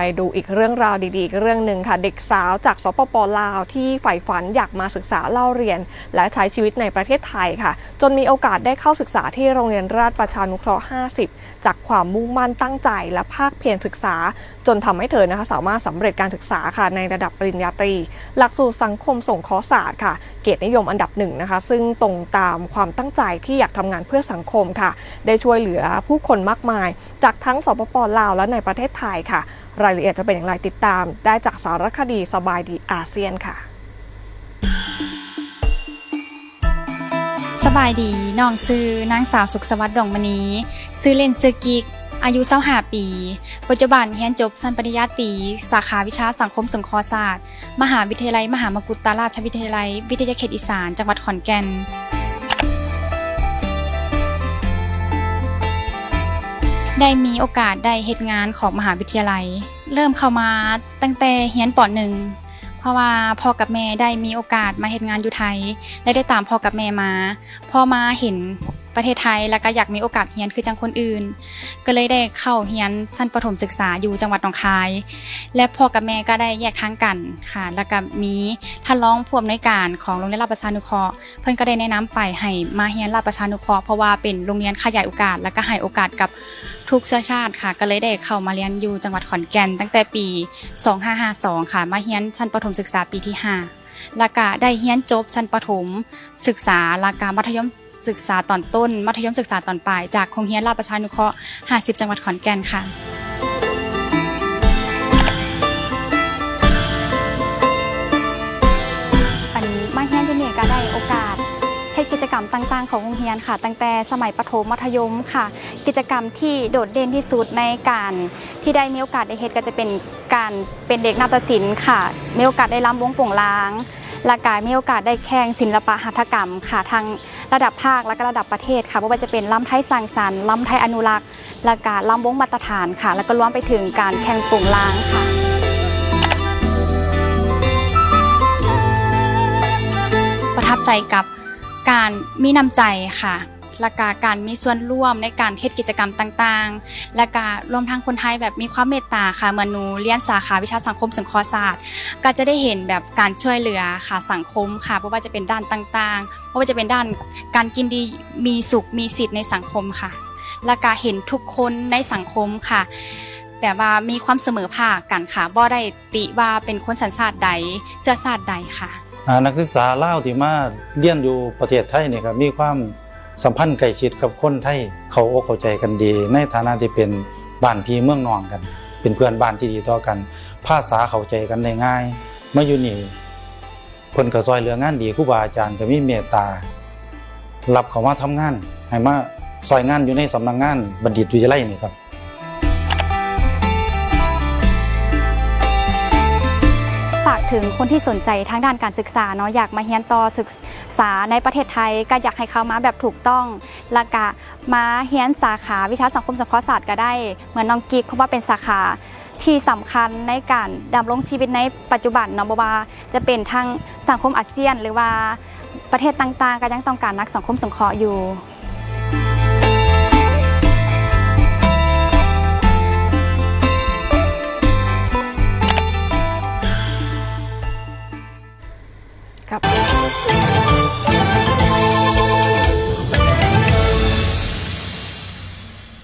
ไปดูอีกเรื่องราวดีๆอีกเรื่องหนึ่งค่ะ เด็กสาวจากสปปลาวที่ใฝ่ฝันอยากมาศึกษาเล่าเรียน และใช้ชีวิตในประเทศไทยค่ะ จนมีโอกาสได้เข้าศึกษาที่โรงเรียนราชประชานุเคราะห์ 50 จากความมุ่งมั่นตั้งใจและภาคเพียรศึกษา จนทำให้เธอนะคะสามารถสำเร็จการศึกษาค่ะในระดับปริญญาตรี หลักสูตรสังคมสงเคราะห์ศาสตร์ค่ะ เกียรตินิยมอันดับหนึ่งนะคะ ซึ่งตรงตามความตั้งใจที่อยากทำงานเพื่อสังคมค่ะ ได้ช่วยเหลือผู้คนมากมาย จากทั้งสปปลาวและในประเทศไทยค่ะ รายละเอียดจะเป็นอย่างไรติดตาม ได้จากสารคดีสบายดีอาเซียนค่ะ สบายดีน้องซื้อนางสาวสุขสวัสดิ์ดวงมณีซื้อเล่นซื้อกิกอายุ25ปี ปัจจุบันเรียนจบสั้นปริญญาตรีสาขาวิชาสังคมสงเคราะห์ศาสตร์ มหาวิทยาลัย มหามกุฏราชวิทยาลัย วิทยาเขตอีสาน จังหวัดขอนแก่น ได้มีโอกาสได้เหตุงานของมหาวิทยาลัย เริ่มเข้ามาตั้งแต่เฮียนปอหนึ่งเพราะว่าพ่อกับแม่ได้มีโอกาสมาเหตุงานอยู่ไทยและได้ตามพ่อกับแม่มาพอมาเห็นประเทศไทยแล้วก็อยากมีโอกาสเรียนคือจังคนอื่น ก็เลยได้เข้าเรียนชั้นประถมศึกษาอยู่จังหวัดหนองคาย และพ่อกับแม่ก็ได้แยกทางกันค่ะ แล้วก็มีท่านรองผู้อำนวยการของโรงเรียนราชประชานุเคราะห์เพิ่นก็ได้แนะนำไปให้มาเรียนราชประชานุเคราะห์เพราะว่าเป็นโรงเรียนขยายโอกาส แล้วก็ให้โอกาสกับ ทุกเชื้อชาติค่ะ ก็เลยได้เข้ามาเรียนอยู่จังหวัดขอนแก่น ตั้งแต่ปี 2552 ค่ะ มาเรียนชั้นประถมศึกษาปีที่5แล้วก็ได้เรียนจบชั้นประถมศึกษาแล้วก็มัธยมศึกษาตอนต้น มัธยมศึกษาตอนปลาย จากโรงเรียนราชประชานุเคราะห์ 50 จังหวัดขอนแก่นค่ะ ต่างๆ ของโรงเรียนค่ะ ตั้งแต่สมัยประถมมัธยมค่ะ กิจกรรมที่โดดเด่นที่สุดในการที่ได้มีโอกาสได้เฮ็ดก็จะเป็นการเป็นเด็กนาฏศิลป์ค่ะ มีโอกาสได้รำวงโป่งล้างและกายมีโอกาสได้แข่งศิลปะหัตถกรรมค่ะทางระดับภาคและก็ระดับประเทศค่ะไม่ว่าจะเป็นล้ำไทยสร้างสรรค์ลำไทยอนุรักษ์และการลำวงมาตรฐานค่ะ แล้วก็รวมไปถึงการแข่งป่งล้างค่ะประทับใจกับ การมีน้ำใจค่ะและกาการมีส่วนร่วมในการเทศกิจกรรมต่างๆ และการรวมทั้งคนไทยแบบมีความเมตตาค่ะเมือนูเรียนสาขาวิชาสังคมสงคราศาสตร์ ก็จะได้เห็นแบบการช่วยเหลือค่ะสังคมค่ะไม่ว่าจะเป็นด้านต่างๆไม่ว่าจะเป็นด้านการกินดีมีสุขมีสิทธิ์ในสังคมค่ะ และการเห็นทุกคนในสังคมค่ะแบบว่ามีความเสมอภาคกันค่ะบ่ได้ติว่าเป็นคนสัญชาติใดเชื้อชาติใดค่ะ นักศึกษาลาวที่มาเรียนอยู่ประเทศไทยเนี่ยครับมีความสัมพันธ์ใกล้ชิดกับคนไทยเขาอกเข้าใจกันดี ในฐานะที่เป็นบ้านพี่เมืองนองกัน เป็นเพื่อนบ้านที่ดีต่อกัน ภาษาเข้าใจกันได้ง่ายมาอยู่นี่เพิ่นก็ซอยเหลืองานดีครูบาอาจารย์ก็มีเมตตารับเขามาทำงานให้มาซอยงานอยู่ในสำนักงานบัณฑิตวิทยาลัยนี่ครับ ถึงคนที่สนใจทางด้านการศึกษาเนาะอยากมาเรียนต่อศึกษาในประเทศไทย ก็อยากให้เขามาแบบถูกต้องและก็มาเรียนสาขาวิชาสังคมสงเคราะห์ศาสตร์ก็ได้เหมือนน้องกิ๊กเพราะว่าเป็นสาขาที่สำคัญในการดำรงชีวิตในปัจจุบันเนาะบ่ว่าจะเป็นทางสังคมอาเซียน หรือว่าประเทศต่างๆ ก็ยังต้องการนักสังคมสงเคราะห์อยู่ ครับ